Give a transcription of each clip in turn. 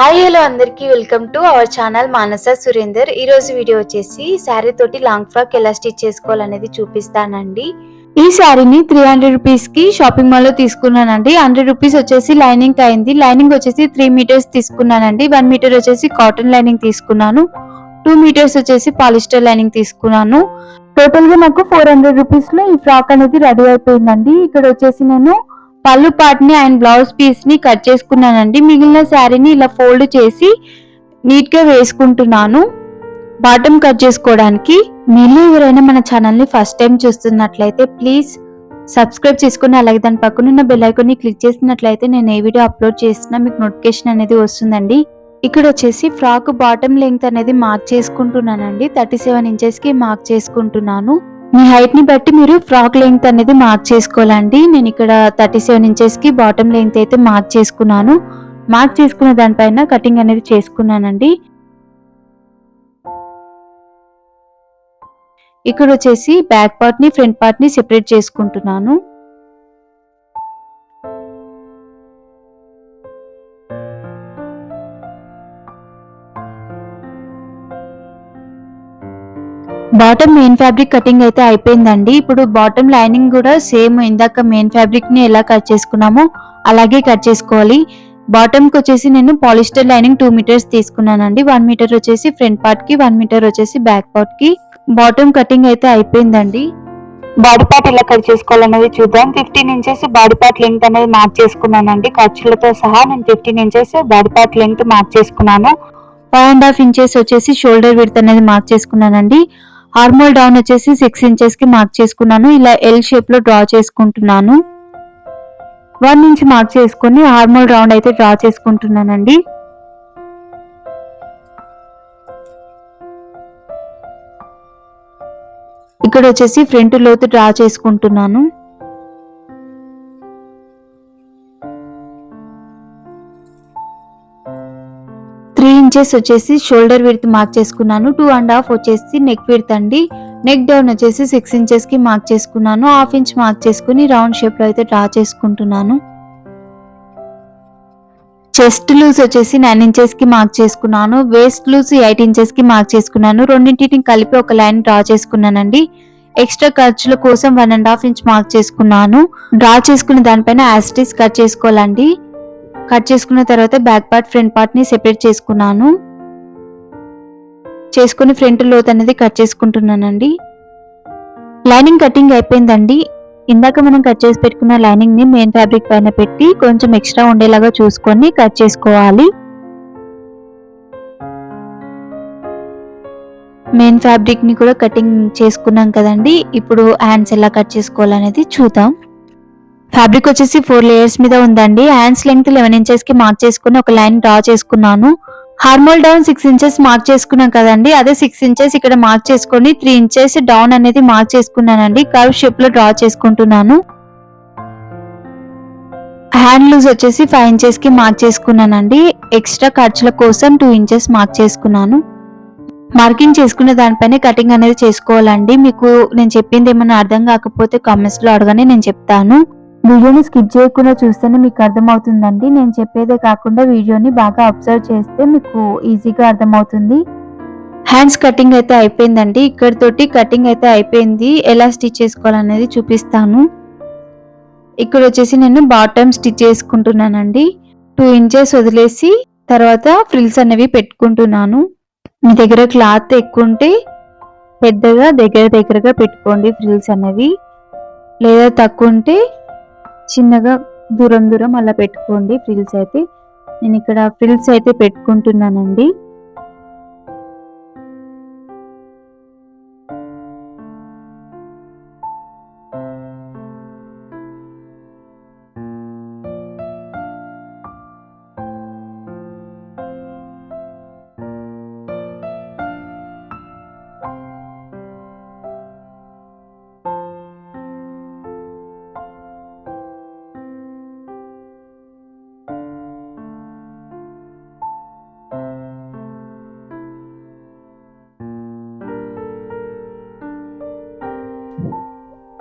Hi hello అందరికీ welcome to our channel Manasa Surender ఈరోజు video వచ్చేసి శారీ తోటి లాంగ్ ఫ్రాక్ ఎలా స్టిచ్ చేసుకోవాలనేది చూపిస్తానండి. ఈ శారీని త్రీ హండ్రెడ్ రూపీస్కి షాపింగ్ మాల్లో తీసుకున్నానండి. హండ్రెడ్ రూపీస్ వచ్చేసి లైనింగ్ అయింది. లైనింగ్ వచ్చేసి త్రీ మీటర్స్ తీసుకున్నానండి. వన్ మీటర్ వచ్చేసి కాటన్ లైనింగ్ తీసుకున్నాను. టూ మీటర్స్ వచ్చేసి పాలిస్టర్ లైనింగ్ తీసుకున్నాను. టోటల్గా నాకు ఫోర్ హండ్రెడ్ రూపీస్లో ఈ ఫ్రాక్ అనేది రెడీ అయిపోయిందండి. ఇక్కడ వచ్చేసి నేను పళ్ళు పార్ట్ అండ్ బ్లౌజ్ పీస్ని కట్ చేసుకున్నానండి. మిగిలిన శారీని ఇలా ఫోల్డ్ చేసి నీట్గా వేసుకుంటున్నాను. బాటమ్ కట్ చేసుకోవడానికి. మీరు ఎవరైనా మన ఛానల్ని ఫస్ట్ టైం చూస్తున్నట్లయితే ప్లీజ్ సబ్స్క్రైబ్ చేసుకుని అలాగే దాని పక్కన ఉన్న బెల్ ఐకాన్ని క్లిక్ చేసినట్లయితే నేను ఏ వీడియో అప్లోడ్ చేసినా మీకు నోటిఫికేషన్ అనేది వస్తుందండి. ఇక్కడ వచ్చేసి ఫ్రాక్ బాటమ్ లెంగ్త్ అనేది మార్క్ చేసుకుంటున్నానండి. థర్టీ సెవెన్ ఇంచెస్కి మార్క్ చేసుకుంటున్నాను. మీ హైట్ని బట్టి మీరు ఫ్రాక్ లెంగ్త్ అనేది మార్క్ చేసుకోవాలండి. నేను ఇక్కడ థర్టీ సెవెన్ ఇంచెస్కి బాటమ్ లెంగ్త్ అయితే మార్క్ చేసుకున్నాను. మార్క్ చేసుకున్న దానిపైన కటింగ్ అనేది చేసుకున్నానండి. ఇక్కడ వచ్చేసి బ్యాక్ పార్ట్ని ఫ్రంట్ పార్ట్ని సెపరేట్ చేసుకుంటున్నాను. బాటమ్ మెయిన్ ఫ్యాబ్రిక్ కటింగ్ అయితే అయిపోయిందండి. ఇప్పుడు బాటమ్ లైనింగ్ కూడా సేమ్ ఇందాక మెయిన్ ఫ్యాబ్రిక్ని ఎలా కట్ చేసుకున్నామో అలాగే కట్ చేసుకోవాలి. బాటమ్కి వచ్చేసి నేను పాలిస్టర్ లైనింగ్ టూ మీటర్స్ తీసుకున్నానండి. వన్ మీటర్ వచ్చేసి ఫ్రంట్ పార్ట్కి వన్ మీటర్ వచ్చేసి బ్యాక్ పార్ట్కి. బాటమ్ కటింగ్ అయితే అయిపోయిందండి. బాడీ పార్ట్ ఎలా కట్ చేసుకోవాలనేది చూద్దాం. Fifteen inches body part length అనేది మార్క్ చేసుకున్నానండి. ఖర్చులతో సహా నేను fifteen inches body part length mark చేసుకున్నాను. ఫైవ్ అండ్ హాఫ్ ఇంచెస్ వచ్చేసి షోల్డర్ విడ్త్ అనేది మార్క్ చేసుకున్నానండి. హార్మోల్ డౌన్ వచ్చేసి సిక్స్ ఇంచెస్కి మార్క్ చేసుకున్నాను. ఇలా ఎల్ షేప్లో డ్రా చేసుకుంటున్నాను. వన్ ఇంచ్ మార్క్ చేసుకుని హార్మోల్ రౌండ్ అయితే డ్రా చేసుకుంటున్నానండి. ఇక్కడ వచ్చేసి ఫ్రంట్ లోతు డ్రా చేసుకుంటున్నాను. ఇంచెస్ వచ్చేసి షోల్డర్ విడ్త్ మార్క్ చేసుకున్నాను. టూ అండ్ హాఫ్ వచ్చేసి నెక్ విడ్త్ అండి. నెక్ డౌన్ వచ్చేసి సిక్స్ ఇంచెస్కి మార్క్ చేసుకున్నాను. హాఫ్ ఇంచ్ మార్క్ చేసుకుని రౌండ్ షేప్లో అయితే డ్రా చేసుకుంటున్నాను. చెస్ట్ లూజ్ వచ్చేసి నైన్ ఇంచెస్కి మార్క్ చేసుకున్నాను. వేస్ట్ లూజ్ ఎయిట్ ఇంచెస్కి మార్క్ చేసుకున్నాను. రెండింటిని కలిపి ఒక లైన్ డ్రా చేసుకున్నానండి. ఎక్స్ట్రా ఖర్చుల కోసం one and half inch mark చేసుకున్నాను. డ్రా చేసుకున్న దానిపైన యాసిటీస్ కట్ చేసుకోవాలండి. కట్ చేసుకున్న తర్వాత బ్యాక్ పార్ట్ ఫ్రంట్ పార్ట్ని సెపరేట్ చేసుకున్నాను. చేసుకుని ఫ్రంట్ లోత్ అనేది కట్ చేసుకుంటున్నానండి. లైనింగ్ కటింగ్ అయిపోయిందండి. ఇందాక మనం కట్ చేసి పెట్టుకున్న లైనింగ్ని మెయిన్ ఫ్యాబ్రిక్ పైన పెట్టి కొంచెం ఎక్స్ట్రా ఉండేలాగా చూసుకొని కట్ చేసుకోవాలి. మెయిన్ ఫ్యాబ్రిక్ని కూడా కటింగ్ చేసుకున్నాం కదండి. ఇప్పుడు హ్యాండ్స్ ఎలా కట్ చేసుకోవాలనేది చూద్దాం. ఫ్యాబ్రిక్ వచ్చేసి ఫోర్ లేయర్స్ మీద ఉందండి. హ్యాండ్స్ లెంగ్త్ లెవెన్ ఇంచెస్కి మార్క్ చేసుకుని ఒక లైన్ డ్రా చేసుకున్నాను. Armhole down six inches mark చేసుకున్నాం కదండి. అదే సిక్స్ ఇంచెస్ ఇక్కడ మార్క్ చేసుకొని త్రీ ఇంచెస్ డౌన్ అనేది మార్క్ చేసుకున్నానండి. కర్వ్ షేప్లో డ్రా చేసుకుంటున్నాను. హ్యాండ్ లూజ్ వచ్చేసి ఫైవ్ ఇంచెస్కి మార్క్ చేసుకున్నానండి. ఎక్స్ట్రా ఖర్చుల కోసం టూ ఇంచెస్ మార్క్ చేసుకున్నాను. మార్కింగ్ చేసుకున్న దానిపైన కటింగ్ అనేది చేసుకోవాలండి. మీకు నేను చెప్పింది ఏమైనా అర్థం కాకపోతే కామెంట్స్లో అడగని నేను చెప్తాను. వీడియోని స్కిప్ చేయకుండా చూస్తేనే మీకు అర్థమవుతుందండి. నేను చెప్పేదే కాకుండా వీడియోని బాగా అబ్జర్వ్ చేస్తే మీకు ఈజీగా అర్థమవుతుంది. హ్యాండ్స్ కటింగ్ అయితే అయిపోయిందండి. ఇక్కడితోటి కటింగ్ అయితే అయిపోయింది. ఎలా స్టిచ్ చేసుకోవాలనేది చూపిస్తాను. ఇక్కడ వచ్చేసి నేను బాటమ్ స్టిచ్ చేసుకుంటున్నానండి. టూ ఇంచెస్ వదిలేసి తర్వాత ఫ్రిల్స్ అనేవి పెట్టుకుంటున్నాను. మీ దగ్గర క్లాత్ ఎక్కువ ఉంటే పెద్దగా దగ్గర దగ్గరగా పెట్టుకోండి ఫ్రిల్స్ అనేవి. లేదా తక్కువ ఉంటే చిన్నగా దూరం దూరం అలా పెట్టుకోండి ఫ్రిల్స్ అయితే. నేను ఇక్కడ ఫ్రిల్స్ అయితే పెట్టుకుంటున్నానండి.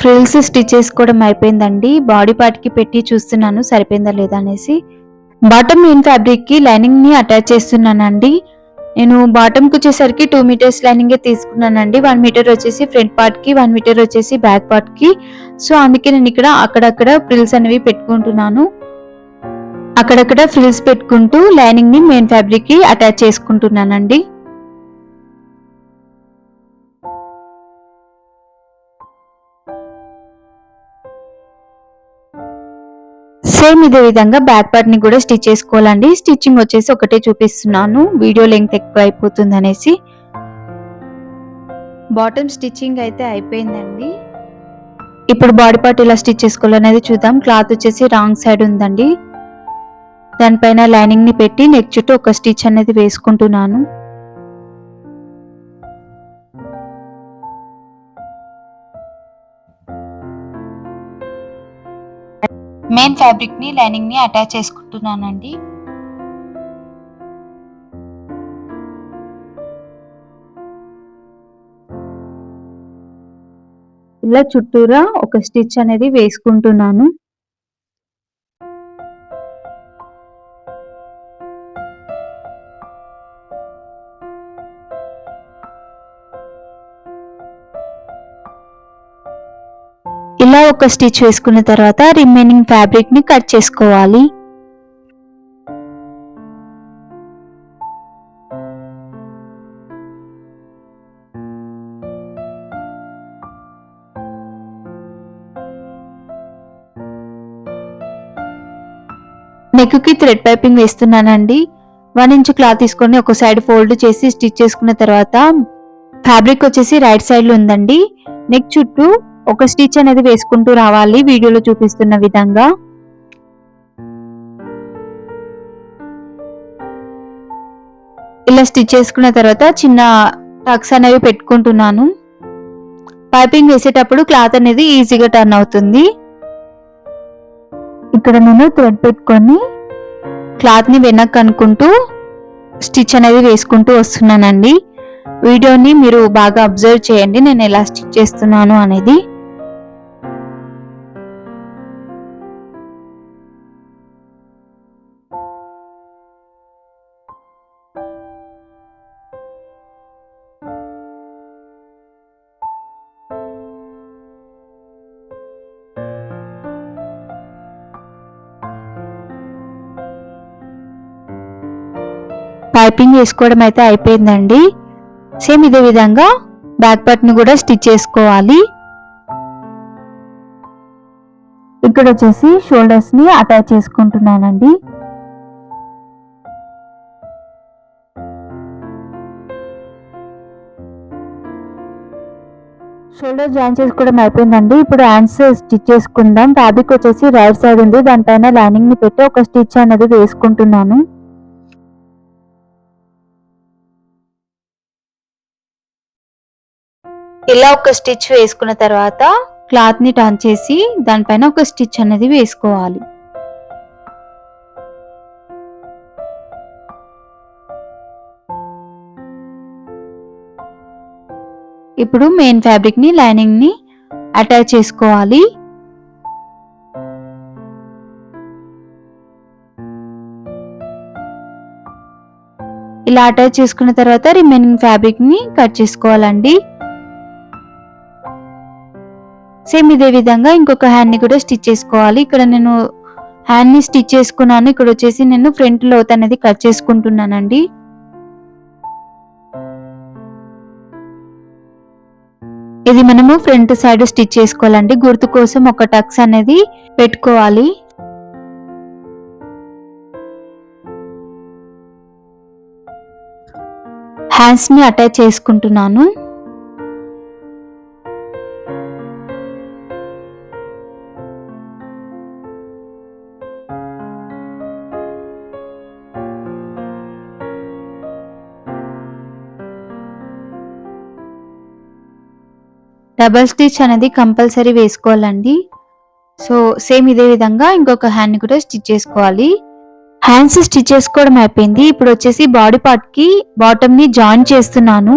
ఫ్రిల్స్ స్టిచ్ చేసుకోవడం అయిపోయిందండి. బాడీ పార్ట్కి పెట్టి చూస్తున్నాను సరిపోయిందా లేదా అనేసి. బాటమ్ మెయిన్ ఫ్యాబ్రిక్కి లైనింగ్ని అటాచ్ చేస్తున్నానండి. నేను బాటమ్కి వచ్చేసరికి టూ మీటర్స్ లైనింగ్ తీసుకున్నానండి. వన్ మీటర్ వచ్చేసి ఫ్రంట్ పార్ట్కి వన్ మీటర్ వచ్చేసి బ్యాక్ పార్ట్కి సో అందుకే నేను ఇక్కడ అక్కడక్కడ ఫ్రిల్స్ అనేవి పెట్టుకుంటున్నాను. అక్కడక్కడ ఫ్రిల్స్ పెట్టుకుంటూ లైనింగ్ని మెయిన్ ఫ్యాబ్రిక్కి అటాచ్ చేసుకుంటున్నానండి. సేమ్ ఇదే విధంగా బ్యాక్ పార్ట్ని కూడా స్టిచ్ చేసుకోవాలండి. స్టిచ్చింగ్ వచ్చేసి ఒకటే చూపిస్తున్నాను. వీడియో లెంగ్త్ ఎక్కువ అయిపోతుంది అనేసి. బాటమ్ స్టిచ్చింగ్ అయితే అయిపోయిందండి. ఇప్పుడు బాడీ పార్ట్ ఇలా స్టిచ్ చేసుకోవాలనేది చూద్దాం. క్లాత్ వచ్చేసి రాంగ్ సైడ్ ఉందండి. దానిపైన లైనింగ్ని పెట్టి నెక్ చుట్టూ ఒక స్టిచ్ అనేది వేసుకుంటున్నాను. నేను ఫ్యాబ్రిక్ని లైనింగ్ని అటాచ్ చేసుకుంటున్నానండి. ఇలా చుట్టూరా ఒక స్టిచ్ అనేది వేసుకుంటున్నాను. ఇలా ఒక స్టిచ్ వేసుకున్న తర్వాత రిమైనింగ్ ఫ్యాబ్రిక్ని కట్ చేసుకోవాలి. నెక్కుకి థ్రెడ్ పైపింగ్ వేస్తున్నానండి. వన్ ఇంచ్ క్లాత్ తీసుకొని ఒక సైడ్ ఫోల్డ్ చేసి స్టిచ్ చేసుకున్న తర్వాత ఫ్యాబ్రిక్ వచ్చేసి రైట్ సైడ్లో ఉందండి. నెక్ చుట్టూ ఒక స్టిచ్ అనేది వేసుకుంటూ రావాలి. వీడియోలో చూపిస్తున్న విధంగా. ఇలా స్టిచ్ చేసుకున్న తర్వాత చిన్న టక్స్ అనేవి పెట్టుకుంటున్నాను. పైపింగ్ వేసేటప్పుడు క్లాత్ అనేది ఈజీగా టర్న్ అవుతుంది. ఇక్కడ నేను థ్రెడ్ పెట్టుకొని క్లాత్ని వెనక్కి అనుకుంటూ స్టిచ్ అనేది వేసుకుంటూ వస్తున్నానండి. వీడియోని మీరు బాగా అబ్జర్వ్ చేయండి. నేను ఎలా స్టిచ్ చేస్తున్నాను అనేది. పైపింగ్ వేసుకోవడం అయితే అయిపోయిందండి. సేమ్ ఇదే విధంగా బ్యాక్ పార్ట్ని కూడా స్టిచ్ చేసుకోవాలి. ఇక్కడ వచ్చేసి షోల్డర్స్ని అటాచ్ చేసుకుంటున్నానండి. షోల్డర్ జాయిన్ చేసుకోవడం అయిపోయిందండి. ఇప్పుడు హ్యాండ్స్ స్టిచ్ చేసుకుందాం. ఫ్యాబ్రిక్ వచ్చేసి రైట్ సైడ్ ఉంది. దానిపైన లైనింగ్ని పెట్టి ఒక స్టిచ్ అనేది వేసుకుంటున్నాను. ఇలా ఒక స్టిచ్ వేసుకున్న తర్వాత క్లాత్ని టర్న్ చేసి దానిపైన ఒక స్టిచ్ అనేది వేసుకోవాలి. ఇప్పుడు మెయిన్ ఫ్యాబ్రిక్ని లైనింగ్ని అటాచ్ చేసుకోవాలి. ఇలా అటాచ్ చేసుకున్న తర్వాత రిమైనింగ్ ఫ్యాబ్రిక్ని కట్ చేసుకోవాలండి. సేమ్ ఇదే విధంగా ఇంకొక హ్యాండ్ని కూడా స్టిచ్ చేసుకోవాలి. ఇక్కడ నేను హ్యాండ్ని స్టిచ్ చేసుకున్నాను. ఇక్కడ వచ్చేసి నేను ఫ్రంట్ లోత్ అనేది కట్ చేసుకుంటున్నానండి. ఇది మనము ఫ్రంట్ సైడ్ స్టిచ్ చేసుకోవాలండి. గుర్తు కోసం ఒక టక్స్ అనేది పెట్టుకోవాలి. హ్యాండ్స్ని అటాచ్ చేసుకుంటున్నాను. డబల్ స్టిచ్ అనేది కంపల్సరీ వేసుకోవాలండి. సో సేమ్ ఇదే విధంగా ఇంకొక హ్యాండ్ని కూడా స్టిచ్ చేసుకోవాలి. హ్యాండ్స్ స్టిచ్ చేసుకోవడం అయిపోయింది. ఇప్పుడు వచ్చేసి బాడీ పార్ట్కి బాటమ్ని జాయిన్ చేస్తున్నాను.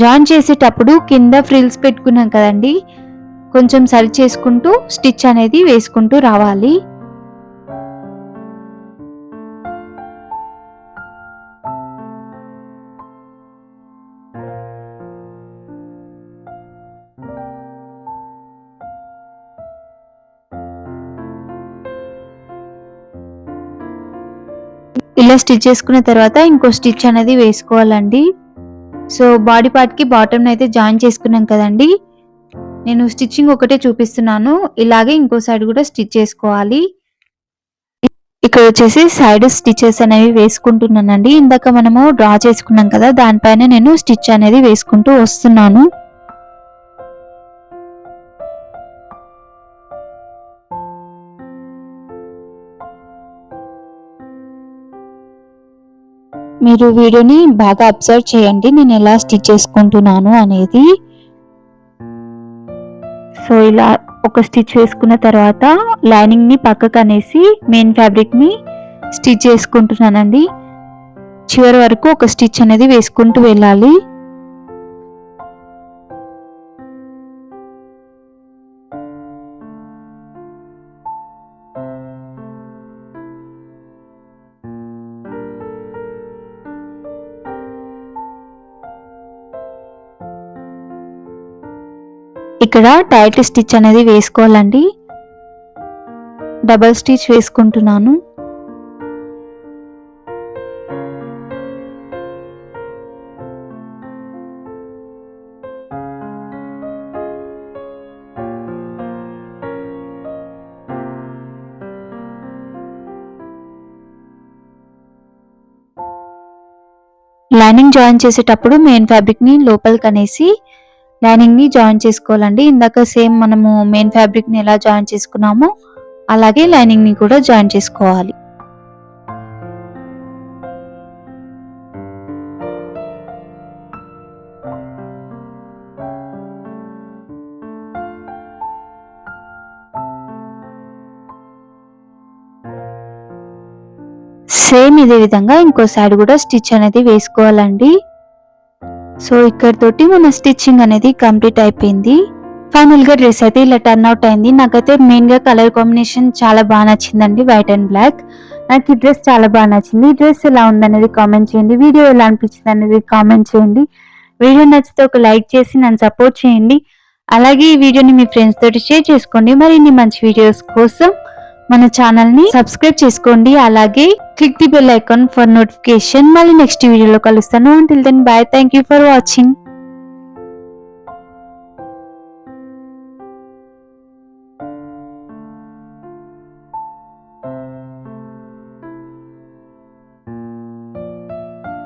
జాయిన్ చేసేటప్పుడు కింద ఫ్రిల్స్ పెట్టుకున్నాం కదండి. కొంచెం సరి చేసుకుంటూ స్టిచ్ అనేది వేసుకుంటూ రావాలి. ఇలా స్టిచ్ చేసుకున్న తర్వాత ఇంకో స్టిచ్ అనేది వేసుకోవాలండి. సో బాడీ పార్ట్కి బాటమ్ని అయితే జాయిన్ చేసుకున్నాం కదండి. నేను స్టిచ్చింగ్ ఒకటే చూపిస్తున్నాను. ఇలాగే ఇంకో సైడ్ కూడా స్టిచ్ చేసుకోవాలి. ఇక్కడ వచ్చేసి సైడ్ స్టిచెస్ అనేవి వేసుకుంటున్నానండి. ఇందాక మనము డ్రా చేసుకున్నాం కదా దానిపైన నేను స్టిచ్ అనేది వేసుకుంటూ వస్తున్నాను. మీరు వీడియోని బాగా అబ్జర్వ్ చేయండి నేను ఎలా స్టిచ్ చేసుకుంటున్నాను అనేది. సో ఇలా ఒక స్టిచ్ వేసుకున్న తర్వాత లైనింగ్ని పక్కకు అనేసి మెయిన్ ఫ్యాబ్రిక్ని స్టిచ్ చేసుకుంటున్నానండి. చివరి వరకు ఒక స్టిచ్ అనేది వేసుకుంటూ వెళ్ళాలి. ఇక్కడ టైట్ స్టిచ్ అనేది వేసుకోవాలండి. డబల్ స్టిచ్ వేసుకుంటున్నాను. లైనింగ్ జాయిన్ చేసేటప్పుడు మెయిన్ ఫ్యాబ్రిక్ని లోపలికి అనేసి లైనింగ్ని జాయిన్ చేసుకోవాలండి. ఇందాక సేమ్ మనము మెయిన్ ఫ్యాబ్రిక్ని ఎలా జాయిన్ చేసుకున్నామో అలాగే లైనింగ్ని కూడా జాయిన్ చేసుకోవాలి. సేమ్ ఇదే విధంగా ఇంకో సైడ్ కూడా స్టిచ్ అనేది వేసుకోవాలండి. సో ఇక్కడ తోటి మన స్టిచ్చింగ్ అనేది కంప్లీట్ అయిపోయింది. ఫైనల్గా డ్రెస్ అయితే ఇలా టర్న్ అవుట్ అయింది. నాకైతే మెయిన్గా కలర్ కాంబినేషన్ చాలా బాగా నచ్చిందండి వైట్ అండ్ బ్లాక్ నాకు ఈ డ్రెస్ చాలా బాగా నచ్చింది. ఈ డ్రెస్ ఎలా ఉందనేది కామెంట్ చేయండి. వీడియో ఎలా అనిపించింది అనేది కామెంట్ చేయండి. వీడియో నచ్చితే ఒక లైక్ చేసి నన్ను సపోర్ట్ చేయండి. అలాగే ఈ వీడియోని మీ ఫ్రెండ్స్ తోటి షేర్ చేసుకోండి. మరిన్ని మంచి వీడియోస్ కోసం మన ఛానల్ని సబ్స్క్రైబ్ చేసుకోండి. అలాగే click the bell icon for notification మళ్ళీ నెక్స్ట్ వీడియోలో కలుస్తాను. Until then bye thank you for watching